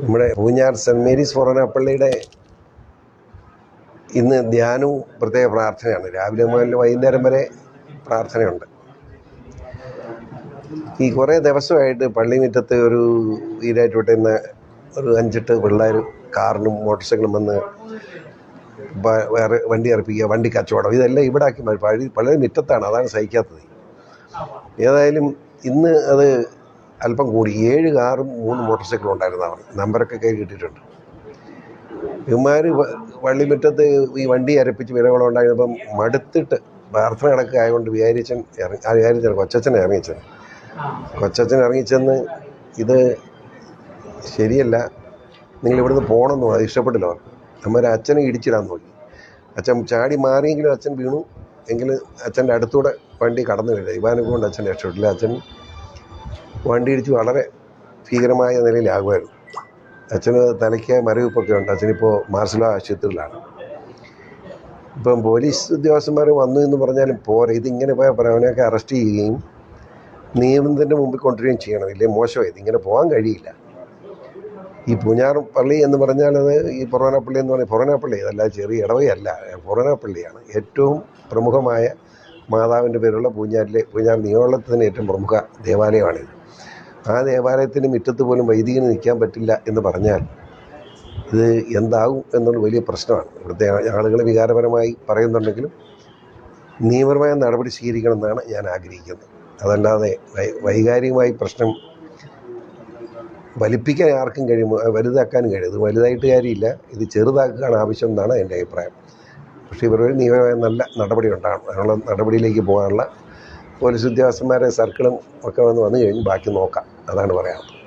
നമ്മുടെ Poonjar saint Mary's ഫൊറോന ഇന്ന് ധ്യാനവും പ്രത്യേക പ്രാർത്ഥനയാണ്. രാവിലെ മുതൽ വൈകുന്നേരം വരെ പ്രാർത്ഥനയുണ്ട്. ഈ കുറേ ദിവസമായിട്ട് പള്ളിമുറ്റത്ത് ഒരു ഈരാറ്റ് വിട്ടുന്ന ഒരു അഞ്ചെട്ട് പിള്ളേർ കാറിനും മോട്ടോർ സൈക്കിളും വന്ന് വേറെ വണ്ടി ഇറപ്പിക്കുക വണ്ടി കച്ചവടം ഇതെല്ലാം ഇവിടെ ആക്കി പള്ളി പള്ളി മുറ്റത്താണ് അതാണ് സഹിക്കാത്തത്. ഏതായാലും ഇന്ന് അത് അല്പം കൂടി ഏഴ് കാറും മൂന്ന് മോട്ടോർ സൈക്കിളും ഉണ്ടായിരുന്നു അവർ നമ്പറൊക്കെ കയ്യിൽ കിട്ടിയിട്ടുണ്ട്. ഇവന്മാർ വള്ളിമുറ്റത്ത് ഈ വണ്ടി അരപ്പിച്ച് വിലവളം ഉണ്ടായിരുന്നപ്പം മടുത്തിട്ട് പ്രാർത്ഥന കിടക്കുക ആയതുകൊണ്ട് വിചാരിച്ചൻ ഇറങ്ങി ആ വിചാരിച്ച കൊച്ചച്ഛൻ ഇറങ്ങിച്ചൻ കൊച്ചച്ഛൻ ഇറങ്ങിച്ചെന്ന് ഇത് ശരിയല്ല നിങ്ങൾ ഇവിടുന്ന് പോകണമെന്ന് അത് ഇഷ്ടപ്പെട്ടില്ല അവർ നമ്മുടെ അച്ഛനെ ഇടിച്ചിടാൻ നോക്കി. അച്ഛൻ ചാടി മാറിയെങ്കിലും അച്ഛൻ വീണു എങ്കിൽ അച്ഛന്റെ അടുത്തൂടെ വണ്ടി കടന്നു വരില്ല ഇവാനെ കൊണ്ട് അച്ഛൻ രക്ഷപ്പെട്ടില്ല. അച്ഛൻ വണ്ടി ഇടിച്ച് വളരെ ഭീകരമായ നിലയിലാകുമായിരുന്നു അച്ഛന് തലയ്ക്ക് മരവിപ്പൊക്കെ ഉണ്ട്. അച്ഛനിപ്പോൾ മാർസല ആശുപത്രിയിലാണ് ഇപ്പം പോലീസ് ഉദ്യോഗസ്ഥന്മാർ വന്നു എന്ന് പറഞ്ഞാലും പോരെ. ഇതിങ്ങനെ പോയാൽ പറയാം അവനെയൊക്കെ അറസ്റ്റ് ചെയ്യുകയും നിയമത്തിന്റെ മുമ്പിൽ കൊണ്ടുവരികയും ചെയ്യണം. ഇല്ലേ മോശമായി ഇതിങ്ങനെ പോകാൻ കഴിയില്ല. ഈ പൂഞ്ഞാർ പള്ളി എന്ന് പറഞ്ഞാൽ അത് ഈ പൊറോനാപ്പള്ളി എന്ന് പറഞ്ഞാൽ പൊറോനാപ്പള്ളി അതല്ല ചെറിയ ഇടവയല്ല പൊറോനാപ്പള്ളിയാണ്. ഏറ്റവും പ്രമുഖമായ മാതാവിന്റെ പേരുള്ള പൂഞ്ഞാറിലെ പൂഞ്ഞാർ നിയോളത്തിന് ഏറ്റവും പ്രമുഖ ദേവാലയമാണിത്. ആ ദേവാലയത്തിന്റെ മുറ്റത്ത് പോലും വൈദികന് നിൽക്കാൻ പറ്റില്ല എന്ന് പറഞ്ഞാൽ ഇത് എന്താകും എന്നുള്ള വലിയ പ്രശ്നമാണ്. ഇവിടുത്തെ ആളുകൾ വികാരപരമായി പറയുന്നുണ്ടെങ്കിലും നിയമപരമായ നടപടി സ്വീകരിക്കണമെന്നാണ് ഞാൻ ആഗ്രഹിക്കുന്നത്. അതല്ലാതെ വൈകാരികമായി പ്രശ്നം വലിപ്പിക്കാൻ ആർക്കും കഴിയുമോ വലുതാക്കാനും കഴിയും ഇത് വലുതായിട്ട് കാര്യമില്ല. ഇത് ചെറുതാക്കുകയാണ് ആവശ്യം എന്നാണ് എന്റെ അഭിപ്രായം. പക്ഷേ ഇവരൊരു നിയമപരമായ നല്ല നടപടി ഉണ്ടാകണം. അതിനുള്ള നടപടിയിലേക്ക് പോകാനുള്ള പോലീസ് ഉദ്യോഗസ്ഥന്മാരെ സർക്കിളും ഒക്കെ വന്ന് വന്നു കഴിഞ്ഞ് ബാക്കി നോക്കാം. അതാണ് പറയാനുള്ളത്.